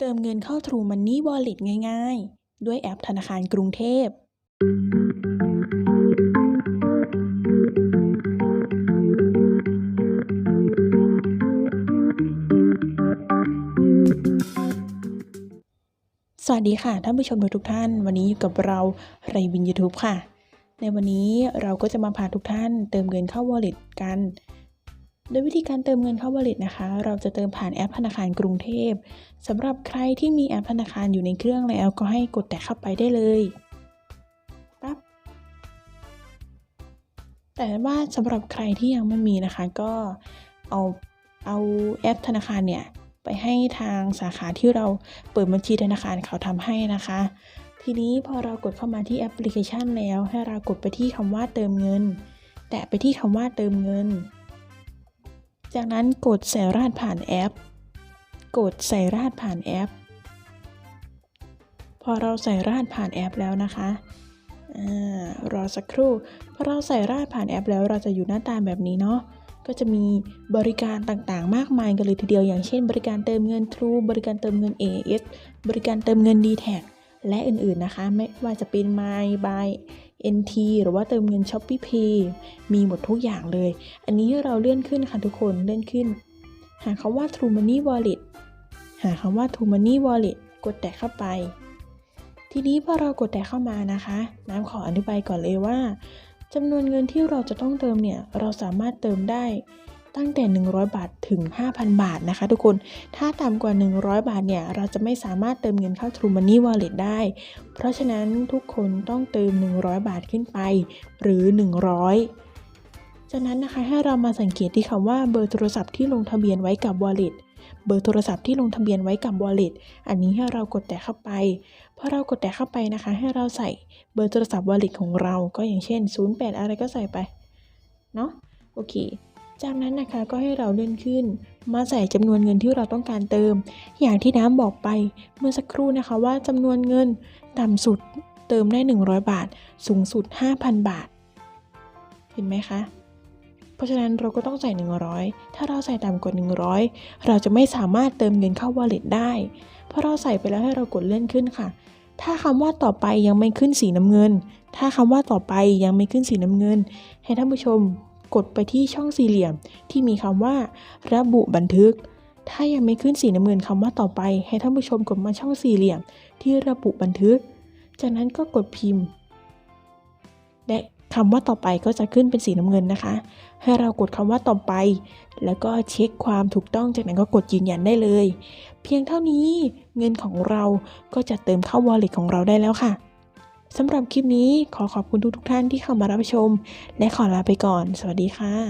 เติมเงินเข้า True Money Wallet ง่ายๆ ด้วยแอปธนาคารกรุงเทพ สวัสดีค่ะท่านผู้ชมทุกท่าน วันนี้อยู่กับเราไรวิน YouTube ค่ะ ในวันนี้เราก็จะมาพาทุกท่านเติมเงินเข้า Wallet กัน โดยวิธีการเติมเงินเข้า Wallet นะคะ เราจะเติมผ่านแอปธนาคารกรุงเทพสำหรับใครที่มีแอปธนาคารอยู่ในเครื่องแล้วก็ให้กดแตะเข้าไปได้เลยปั๊บแต่ว่าสำหรับใครที่ยังไม่มีนะคะ ก็เอาเอาแอปธนาคารเนี่ยไปให้ทางสาขาที่เราเปิดบัญชีธนาคารเขาทำให้นะคะ ทีนี้พอเรากดเข้ามาที่แอปพลิเคชันแล้ว ให้เรากดไปที่คำว่าเติมเงิน แตะไปที่คำว่าเติมเงิน จากนั้นกดใส่รหัสผ่านแอป กดใส่รหัสผ่านแอป พอเราใส่รหัสผ่านแอปแล้วนะคะอรอสักครู่พอเราใส่รหัสผ่านแอปแล้วเราจะอยู่หน้าตาแบบนี้เนาะก็จะมีบริการต่างๆ มากมายกันเลยทีเดียว อย่างเช่น บริการเติมเงิน True บริการเติมเงิน AS บริการเติมเงิน d t แทและอื่นๆนะคะ ไม่ว่าจะเป็น My by NT หรือว่าเติมเงิน Shopee Pay มีหมดทุกอย่างเลย อันนี้เราเลื่อนขึ้นค่ะทุกคนเลื่อนขึ้น หาคำว่า True Money Wallet หาคำว่า True Money Wallet กดแตะเข้าไป ทีนี้พอเรากดแตะเข้ามานะคะ น้ำขออธิบายก่อนเลยว่าจำนวนเงินที่เราจะต้องเติมเนี่ย เราสามารถเติมได้ ตั้งแต่ 100 บาทถึง 5,000 บาทนะคะทุกคน ถ้าต่ำกว่า 100 บาทเนี่ย เราจะไม่สามารถเติมเงินเข้า True Money Wallet ได้ เพราะฉะนั้นทุกคนต้องเติม 100 บาทขึ้นไป หรือ 100 จากนั้นนะคะให้เรามาสังเกตที่คำว่าเบอร์โทรศัพท์ที่ลงทะเบียนไว้กับ Wallet เบอร์โทรศัพท์ที่ลงทะเบียนไว้กับ Wallet อันนี้ให้เรากดแตะเข้าไป พอเรากดแตะเข้าไปนะคะ ให้เราใส่เบอร์โทรศัพท์ Wallet ของเรา ก็อย่างเช่น 08 อะไรก็ใส่ไป เนาะ โอเค จากนั้นนะคะก็ให้เราเลื่อนขึ้น มาใส่จำนวนเงินที่เราต้องการเติม อย่างที่น้ำบอกไปเมื่อสักครู่นะคะว่าจำนวนเงินต่ำสุดเติมได้ 100 บาท สูงสุด 5,000 บาท เห็นไหมคะ เพราะฉะนั้นเราก็ต้องใส่ 100 ถ้าเราใส่ต่ำกว่า 100 เราจะไม่สามารถเติมเงินเข้า wallet ได้พอเราใส่ไปแล้วให้เรากดเลื่อนขึ้นค่ะ ถ้าคำว่าต่อไปยังไม่ขึ้นสีน้ำเงิน ถ้าคำว่าต่อไปยังไม่ขึ้นสีน้ำเงิน ให้ท่านผู้ชม กดไปที่ช่องสี่เหลี่ยม ที่มีคำว่า ระบุบันทึก ถ้ายังไม่ขึ้นสีน้ำเงินคำว่าต่อไป ให้ท่านผู้ชมกดมาช่องสี่เหลี่ยม ที่ระบุบันทึก จากนั้นก็กดพิมพ์ และคำว่าต่อไปก็จะขึ้นเป็นสีน้ำเงินนะคะ ให้เรากดคำว่าต่อไป แล้วก็เช็คความถูกต้อง จากนั้นก็กดยืนยันได้เลย เพียงเท่านี้เงินของเราก็จะเติมเข้า wallet ของเราได้แล้วค่ะ สำหรับคลิปนี้ขอขอบคุณทุกๆท่านที่เข้ามารับชม และขอลาไปก่อน สวัสดีค่ะ